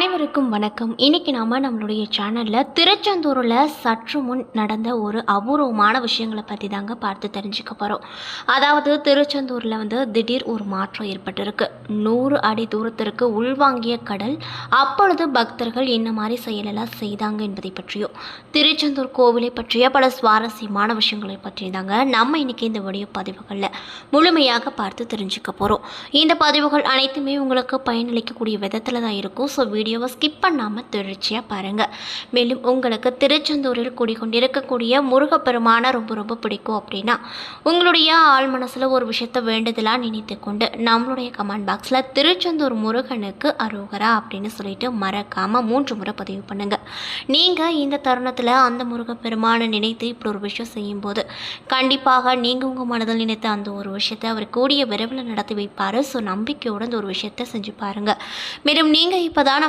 அனைவருக்கும் வணக்கம். இன்னைக்கு நாம நம்மளுடைய சேனல்ல திருச்செந்தூரில் சற்று முன் நடந்த ஒரு அபூர்வமான விஷயங்களை பற்றி தாங்க பார்த்து தெரிஞ்சுக்க போகிறோம் அதாவது திருச்செந்தூரில் வந்து திடீர் ஒரு மாற்றம் ஏற்பட்டிருக்கு. நூறு அடி தூரத்திற்கு உள்வாங்கிய கடல் அப்பொழுது பக்தர்கள் என்ன மாதிரி செயலெல்லாம் செய்தாங்க என்பதை பற்றியும் திருச்செந்தூர் கோவிலை பற்றிய பல சுவாரஸ்யமான விஷயங்களை பற்றி தாங்க நம்ம இன்னைக்கு இந்த வீடியோ பதிவுகளில் முழுமையாக பார்த்து தெரிஞ்சுக்க போகிறோம் இந்த பதிவுகள் அனைத்துமே உங்களுக்கு பயனளிக்கக்கூடிய விதத்தில் தான் இருக்கும். ஸோ வீடியோ வீடியோவை ஸ்கிப் பண்ணாமல் தொடர்ச்சியாக பாருங்கள் மேலும் உங்களுக்கு திருச்செந்தூரில் குடிக்கொண்டிருக்கக்கூடிய முருகப்பெருமானை ரொம்ப ரொம்ப பிடிக்கும் அப்படின்னா உங்களுடைய ஆள் மனசில் ஒரு விஷயத்தை வேண்டுதலாக நினைத்து கொண்டு நம்மளுடைய கமெண்ட் பாக்ஸில் திருச்செந்தூர் முருகனுக்கு அரோகரா அப்படின்னு சொல்லிட்டு மறக்காமல் மூன்று முறை பதிவு பண்ணுங்கள் நீங்கள் இந்த தருணத்தில் அந்த முருகப்பெருமானை நினைத்து இப்படி ஒரு விஷயம் செய்யும்போது கண்டிப்பாக நீங்கள் உங்கள் மனதில் நினைத்த அந்த ஒரு விஷயத்தை அவர் கூடிய விரைவில் நடத்தி வைப்பார். ஸோ நம்பிக்கையோடு அந்த ஒரு விஷயத்தை செஞ்சு பாருங்கள் மேலும் நீங்கள் இப்போ தான்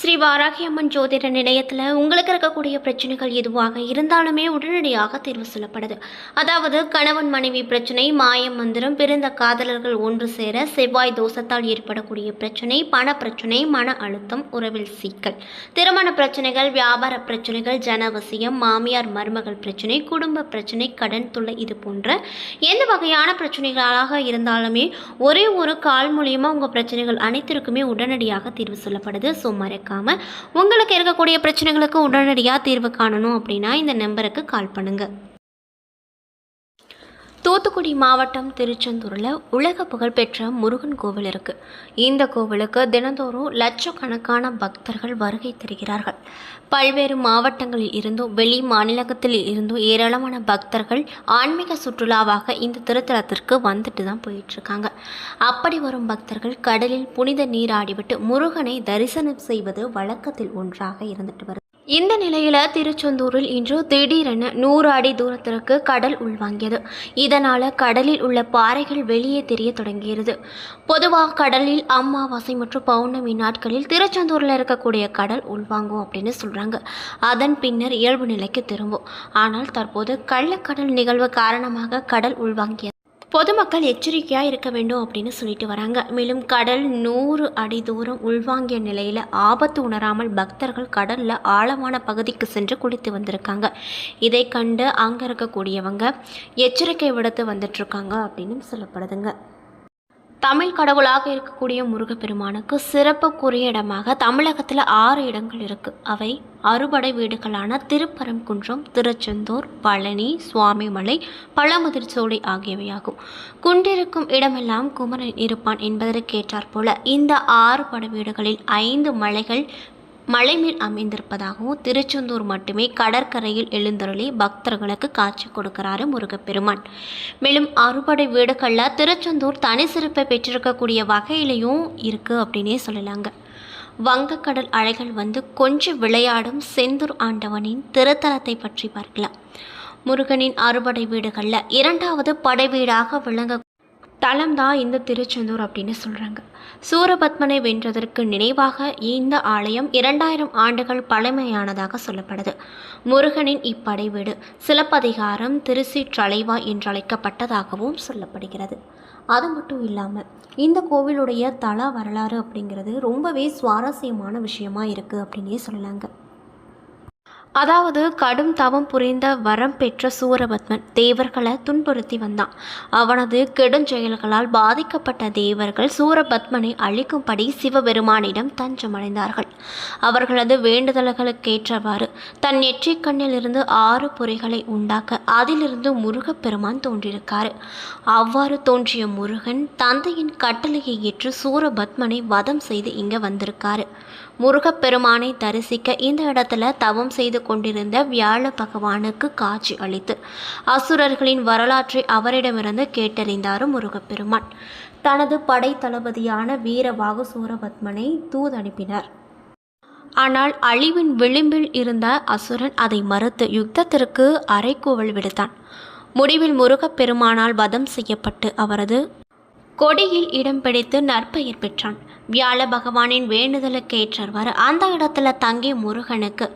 ஸ்ரீ வாராகி அம்மன் ஜோதிட நிலையத்தில் உங்களுக்கு இருக்கக்கூடிய பிரச்சனைகள் எதுவாக இருந்தாலுமே உடனடியாக தீர்வு சொல்லப்படுது. அதாவது கணவன் மனைவி பிரச்சனை மாயம் மந்திரம் பிறந்த காதலர்கள் ஒன்று சேர செவ்வாய் தோஷத்தால் ஏற்படக்கூடிய பிரச்சனை பண பிரச்சனை மன அழுத்தம் உறவில் சிக்கல். திருமண பிரச்சனைகள் வியாபார பிரச்சனைகள் ஜனவசியம் மாமியார் மருமகள் பிரச்சனை குடும்ப பிரச்சனை கடன் தொல்லை இது போன்ற எந்த வகையான பிரச்சனைகளாக இருந்தாலுமே ஒரே ஒரு கால் மூலியமாக உங்கள் பிரச்சனைகள் அனைத்திற்குமே உடனடியாக தீர்வு சொல்லப்படுது. ஸோ மறக்காமல் உங்களுக்கு இருக்கக்கூடிய பிரச்சனைகளுக்கு உடனடியாக தீர்வு காணணும் அப்படின்னா இந்த நம்பருக்கு கால் பண்ணுங்க. தூத்துக்குடி மாவட்டம் திருச்செந்தூரில் உலக புகழ்பெற்ற முருகன் கோவில் இருக்கு. இந்த கோவிலுக்கு தினந்தோறும் லட்சக்கணக்கான பக்தர்கள் வருகை தருகிறார்கள். பல்வேறு மாவட்டங்களில் இருந்தும் வெளி மாநிலத்தில் இருந்தும் ஏராளமான பக்தர்கள் ஆன்மீக சுற்றுலாவாக இந்த திருத்தலத்திற்கு வந்துட்டு தான் போயிட்டுருக்காங்க. அப்படி வரும் பக்தர்கள் கடலில் புனித நீராடிவிட்டு முருகனை தரிசனம் செய்வது வழக்கத்தில் ஒன்றாக இருந்துட்டு வருது. இந்த நிலையில் திருச்செந்தூரில் இன்று திடீரென நூறு அடி தூரத்திற்கு கடல் உள்வாங்கியது. இதனால் கடலில் உள்ள பாறைகள் வெளியே தெரிய தொடங்கியது. பொதுவாக கடலில் அமாவாசை மற்றும் பௌர்ணமி நாட்களில் திருச்செந்தூரில் இருக்கக்கூடிய கடல் உள்வாங்கும் அப்படின்னு சொல்கிறாங்க அதன் பின்னர் இயல்பு நிலைக்கு திரும்பும். ஆனால் தற்போது கள்ளக்கடல் நிகழ்வு காரணமாக கடல் உள்வாங்கியது பொதுமக்கள் எச்சரிக்கையாக இருக்க வேண்டும் அப்படின்னு சொல்லிட்டு வராங்க. மேலும் கடல் நூறு அடி தூரம் உள்வாங்கிய நிலையில் ஆபத்து உணராமல் பக்தர்கள் கடலில் ஆழமான பகுதிக்கு சென்று குளித்து வந்திருக்காங்க. இதை கண்டு அங்கே இருக்கக்கூடியவங்க எச்சரிக்கை விடுத்து வந்துட்டுருக்காங்க அப்படின்னு சொல்லப்படுதுங்க. தமிழ் கடவுளாக இருக்கக்கூடிய முருகப்பெருமானுக்கு சிறப்புக்குரிய இடமாக தமிழகத்தில் ஆறு இடங்கள் இருக்கு. அவை அறுபடை வீடுகளான திருப்பரங்குன்றம் திருச்செந்தூர் பழனி சுவாமிமலை பழமுதிர்ச்சோலை ஆகியவையாகும். குண்டிருக்கும் இடமெல்லாம் குமரன் இருப்பான் என்பதற்கு போல இந்த ஆறு படை வீடுகளில் ஐந்து மலைகள் மலை மேல் அமைந்திருப்பதாகவும் திருச்செந்தூர் மட்டுமே கடற்கரையில் எழுந்தருளி பக்தர்களுக்கு காட்சி கொடுக்கிறாரு முருகப்பெருமான். மேலும் அறுபடை வீடுகளில் திருச்செந்தூர் தனி சிறப்பை பெற்றிருக்கக்கூடிய வகையிலையும் இருக்குது அப்படின்னே சொல்லலாங்க. வங்கக்கடல் அலைகள் வந்து கொஞ்சம் விளையாடும் செந்தூர் ஆண்டவனின் திருத்தலத்தை பற்றி பார்க்கலாம். முருகனின் அறுபடை வீடுகளில் இரண்டாவது படை வீடாக விளங்க தலம் தான் இந்த திருச்செந்தூர் அப்படின்னு சொல்கிறாங்க சூரபத்மனை வென்றதற்கு நினைவாக இந்த ஆலயம் இரண்டாயிரம் ஆண்டுகள் பழமையானதாக சொல்லப்படுது. முருகனின் இப்படை வீடு சிலப்பதிகாரம் திருச்சிற்றலைவா என்றழைக்கப்பட்டதாகவும் சொல்லப்படுகிறது. அது மட்டும் இல்லாமல் இந்த கோவிலுடைய தல வரலாறு அப்படிங்கிறது ரொம்பவே சுவாரஸ்யமான விஷயமா இருக்குது அப்படின்னே சொல்லலாங்க. அதாவது கடும் தவம் புரிந்த வரம் பெற்ற சூரபத்மன் தேவர்களை துன்புறுத்தி வந்தான். அவனது கெடுஞ்செயல்களால் பாதிக்கப்பட்ட தேவர்கள் சூரபத்மனை அழிக்கும்படி சிவபெருமானிடம் தஞ்சமடைந்தார்கள். அவர்களது வேண்டுதல்களுக்கேற்றவாறு தன் நெற்றிக் கண்ணிலிருந்து ஆறு பொறிகளை உண்டாக்க அதிலிருந்து முருகப்பெருமான் தோன்றியிருக்காரு அவ்வாறு தோன்றிய முருகன் தந்தையின் கட்டளையை ஏற்று சூரபத்மனை வதம் செய்து இங்கே வந்திருக்காரு. முருகப்பெருமானை தரிசிக்க இந்த இடத்துல தவம் செய்து கொண்டிருந்த வியாழ பகவானுக்கு காட்சி அளித்து அசுரர்களின் வரலாற்றை அவரிடமிருந்து கேட்டறிந்தார் முருகப்பெருமான். தனது படை தளபதியான வீரவாகு சூரபத்மனை தூதனுப்பினார். ஆனால் அழிவின் விளிம்பில் இருந்த அசுரன் அதை மறுத்து யுத்தத்திற்கு அரைக்கூவல் விடுத்தான். முடிவில் முருகப்பெருமானால் வதம் செய்யப்பட்டு அவரது கொடியில் இடம் பிடித்து நற்பெயர் பெற்றான். வியாழ பகவானின் வேண்டுதலுக்கேற்றவாறு அந்த இடத்துல தங்கி முருகனுக்கு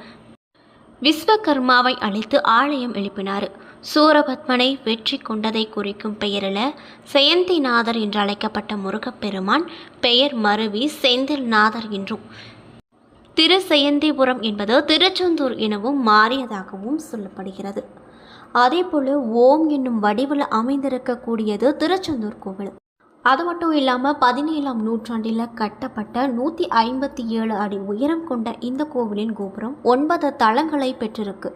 விஸ்வகர்மாவை அழைத்து ஆலயம் எழுப்பினார். சூரபத்மனை வெற்றி கொண்டதை குறிக்கும் பெயரில் செயந்திநாதர் என்று அழைக்கப்பட்ட முருகப்பெருமான் பெயர் மருவி செந்தில்நாதர் என்றும். திருசெயந்திபுரம் என்பது திருச்செந்தூர் எனவும் மாறியதாகவும் சொல்லப்படுகிறது. அதேபோல ஓம் என்னும் வடிவில் அமைந்திருக்கக்கூடியது திருச்செந்தூர் கோவில். அது மட்டும் இல்லாமல் பதினேழாம் நூற்றாண்டில் கட்டப்பட்ட நூற்றி ஐம்பத்தி ஏழு அடி உயரம் கொண்ட இந்த கோவிலின் கோபுரம் ஒன்பது தளங்களை பெற்றிருக்கு.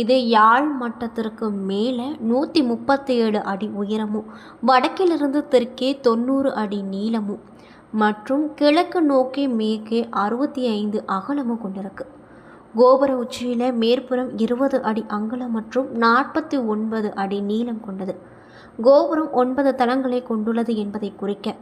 இது யாழ் மட்டத்திற்கு மேலே நூற்றி முப்பத்தி ஏழு அடி உயரமும் வடக்கிலிருந்து தெற்கே தொண்ணூறு அடி நீளமும் மற்றும் கிழக்கு நோக்கி மேற்கே அறுபத்தி ஐந்து அகலமும் கொண்டிருக்கு. கோபுர உச்சியில் மேற்புறம் இருபது அடி அங்கலம் மற்றும் நாற்பத்தி ஒன்பது அடி நீளம் கொண்டது. கோபுரம் ஒன்பது தளங்களை கொண்டுள்ளது என்பதை குறிக்க.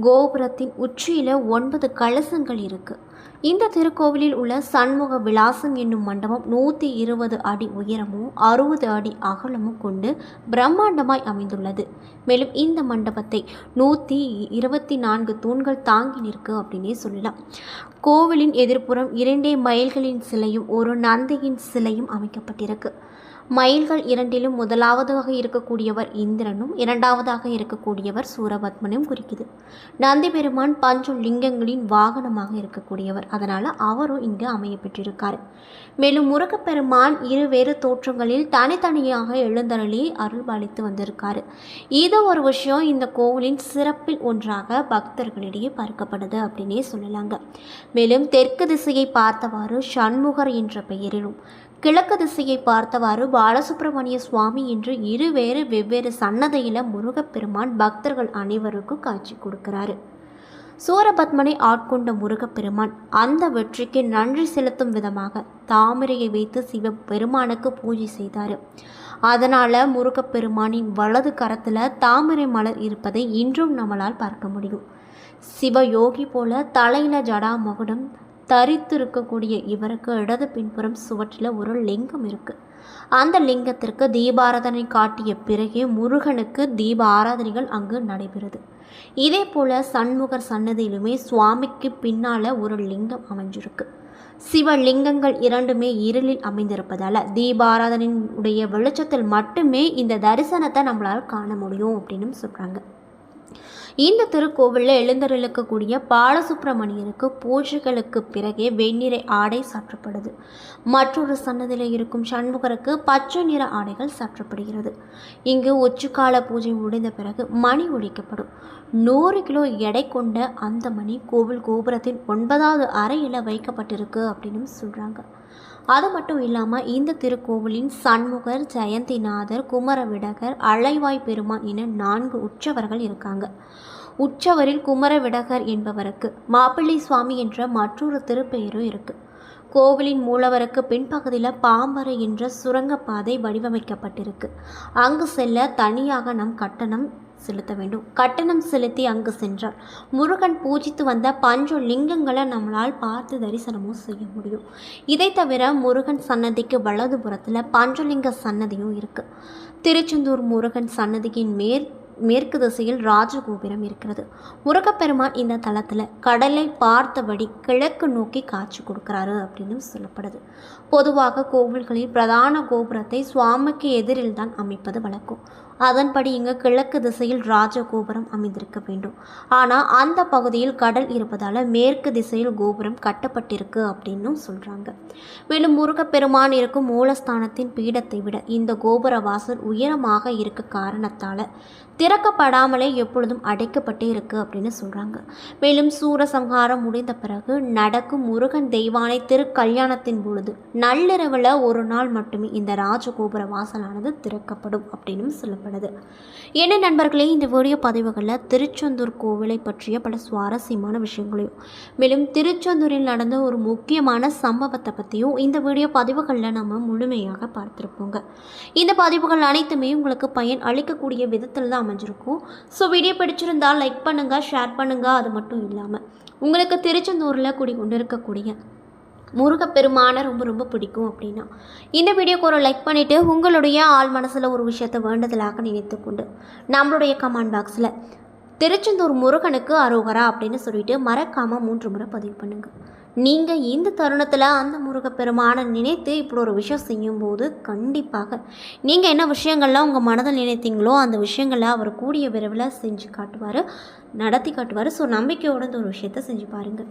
கோபுரத்தின் உச்சியில் ஒன்பது கலசங்கள் இருக்கு. இந்த திருக்கோவிலில் உள்ள சண்முக விலாசம் என்னும் மண்டபம் நூற்றி இருபது அடி உயரமும் அறுபது அடி அகலமும் கொண்டு பிரம்மாண்டமாய் அமைந்துள்ளது. மேலும் இந்த மண்டபத்தை நூற்றி இருபத்தி நான்கு தூண்கள் தாங்கி நிற்கு அப்படின்னே சொல்லலாம். கோவிலின் எதிர்ப்புறம் இரண்டே மயில்களின் சிலையும் ஒரு நந்தியின் சிலையும் அமைக்கப்பட்டிருக்கு. மயில்கள் இரண்டிலும் முதலாவதாக இருக்கக்கூடியவர் இந்திரனும் இரண்டாவதாக இருக்கக்கூடியவர் சூரபத்மனும் குறிக்குது. நந்தி பெருமான் பஞ்சு லிங்கங்களின் வாகனமாக இருக்கக்கூடியவர். அதனால் அவரும் இங்கு அமைய பெற்றிருக்கார். மேலும் முருகப்பெருமான் இருவேறு தோற்றங்களில் தனித்தனியாக எழுந்தருளி அருள்பாலித்து வந்திருக்கார். இது ஒரு விஷயம். இந்த கோவிலின் சிறப்பில் ஒன்றாக பக்தர்களிடையே பார்க்கப்படுது அப்படின்னே சொல்லலாங்க. மேலும் தெற்கு திசையை பார்த்தவாறு சண்முகர் என்ற பெயரிலும் கிழக்கு திசையை பார்த்தவாறு பாலசுப்பிரமணிய சுவாமி என்று இருவேறு வெவ்வேறு சன்னதியில் முருகப்பெருமான் பக்தர்கள் அனைவருக்கும் காட்சி கொடுக்கிறாரு. சூரபத்மனை ஆட்கொண்ட முருகப்பெருமான் அந்த வெற்றிக்கு நன்றி செலுத்தும் விதமாக தாமரையை வைத்து சிவ பெருமானுக்கு பூஜை செய்தார். அதனால் முருகப்பெருமானின் வலது கரத்தில் தாமரை மலர் இருப்பதை இன்றும் நம்மளால் பார்க்க முடியும். சிவ யோகி போல தலையில ஜடா மகுடம் தரித்து இருக்கக்கூடிய இவருக்கு இடது பின்புறம் சுவற்றில் ஒரு லிங்கம் இருக்குது அந்த லிங்கத்திற்கு தீபாராதனை காட்டிய பிறகே முருகனுக்கு தீப ஆராதனைகள் அங்கு நடைபெறுது. இதே போல சண்முகர் சன்னதியிலுமே சுவாமிக்கு பின்னால ஒரு லிங்கம் அமைஞ்சிருக்கு. சிவலிங்கங்கள் இரண்டுமே இருளில் அமைந்திருப்பதால் தீபாராதனையுடைய வெளிச்சத்தில் மட்டுமே இந்த தரிசனத்தை நம்மளால் காண முடியும் அப்படின்னு சொல்கிறாங்க இந்த திருக்கோவிலில் எழுந்தருளக்கக்கூடிய பாலசுப்பிரமணியருக்கு பூஜைகளுக்கு பிறகே வெண்ணிறை ஆடை சாற்றப்படுது. மற்றொரு சன்னதியில் இருக்கும் சண்முகருக்கு பச்சை நிற ஆடைகள் சாற்றப்படுகிறது. இங்கு உச்சிக்கால பூஜை முடிந்த பிறகு மணி ஒழிக்கப்படும். நூறு கிலோ எடை கொண்ட அந்த மணி கோவில் கோபுரத்தின் ஒன்பதாவது அறையில் வைக்கப்பட்டிருக்கு அப்படின்னு சொல்கிறாங்க அது மட்டும் இல்லாமல் இந்த திருக்கோவிலின் சண்முகர் ஜெயந்திநாதர் குமரவிடகர் அலைவாய் பெருமான் என நான்கு உற்சவர்கள் இருக்காங்க. உற்சவரில் குமரவிடகர் என்பவருக்கு மாப்பிள்ளை சுவாமி என்ற மற்றொரு திருப்பெயரும் இருக்குது கோவிலின் மூலவருக்கு பின்பகுதியில் பாம்பரை என்ற சுரங்கப்பாதை வடிவமைக்கப்பட்டிருக்கு. அங்கு செல்ல தனியாக நம் கட்டணம் செலுத்த வேண்டும். கட்டணம் செலுத்தி அங்கு சென்றால் முருகன் பூஜித்து வந்த பஞ்ச லிங்கங்களை நம்மளால் பார்த்து தரிசனமும் செய்ய முடியும். இதை தவிர முருகன் சன்னதிக்கு வலதுபுறத்தில் பஞ்சலிங்க சன்னதியும் இருக்குது திருச்செந்தூர் முருகன் சன்னதியின் மேற் மேற்கு திசையில் ராஜகோபுரம் இருக்கிறது. முருகப்பெருமான் இந்த தளத்தில் கடலை பார்த்தபடி கிழக்கு நோக்கி காட்சி கொடுக்குறாரு அப்படின்னு சொல்லப்படுது. பொதுவாக கோவில்களில் பிரதான கோபுரத்தை சுவாமிக்கு எதிரில் தான் அமைப்பது வழக்கம். அதன்படி இங்கு கிழக்கு திசையில் ராஜகோபுரம் அமைந்திருக்க வேண்டும். ஆனால் அந்த பகுதியில் கடல் இருப்பதால் மேற்கு திசையில் கோபுரம் கட்டப்பட்டிருக்கு அப்படின்னும் சொல்கிறாங்க மேலும் முருகப்பெருமான் இருக்கும் மூலஸ்தானத்தின் பீடத்தை விட இந்த கோபுர வாசல் உயரமாக இருக்க காரணத்தால் திறக்கப்படாமலே எப்பொழுதும் அடைக்கப்பட்டே இருக்கு அப்படின்னு சொல்கிறாங்க மேலும் சூரசம்ஹாரம் முடிந்த பிறகு நடக்கும் முருகன் தெய்வானை திருக்கல்யாணத்தின் பொழுது நள்ளிரவில் ஒரு நாள் மட்டுமே இந்த ராஜகோபுர வாசலானது திறக்கப்படும் அப்படின்னு சொல்லப்படுது. என்ன நண்பர்களே இந்த வீடியோ பதிவுகளில் திருச்செந்தூர் கோவிலை பற்றிய பல சுவாரஸ்யமான விஷயங்களையும் மேலும் திருச்செந்தூரில் நடந்த ஒரு முக்கியமான சம்பவத்தை பற்றியும் இந்த வீடியோ பதிவுகளில் நம்ம முழுமையாக பார்த்துருப்போங்க. இந்த பதிவுகள் அனைத்துமே உங்களுக்கு பயன் அளிக்கக்கூடிய விதத்தில் தான் அமைஞ்சிருக்கும். ஸோ வீடியோ பிடிச்சிருந்தால் லைக் பண்ணுங்கள் ஷேர் பண்ணுங்கள் அது மட்டும் இல்லாமல் உங்களுக்கு திருச்செந்தூரில் குடிக்கொண்டு இருக்கக்கூடிய முருகப்பெருமானை ரொம்ப ரொம்ப பிடிக்கும் அப்படின்னா. இந்த வீடியோக்கு ஒரு லைக் பண்ணிவிட்டு உங்களுடைய ஆள் மனசில் ஒரு விஷயத்தை வேண்டுதலாக நினைத்துக்கொண்டு நம்மளுடைய கமெண்ட் பாக்ஸில் திருச்செந்தூர் முருகனுக்கு அரோகரா அப்படின்னு சொல்லிட்டு மறக்காமல் மூன்று முறை பதிவு பண்ணுங்கள் நீங்கள் இந்த தருணத்தில் அந்த முருகப்பெருமானை நினைத்து இப்படி ஒரு விஷயம் செய்யும்போது கண்டிப்பாக நீங்கள் என்ன விஷயங்கள்லாம் உங்கள் மனதில் நினைத்தீங்களோ அந்த விஷயங்களை அவர் கூடிய விரைவில் செஞ்சு காட்டுவார் நடத்தி காட்டுவார். ஸோ நம்பிக்கையோட இந்த ஒரு விஷயத்த செஞ்சு பாருங்கள்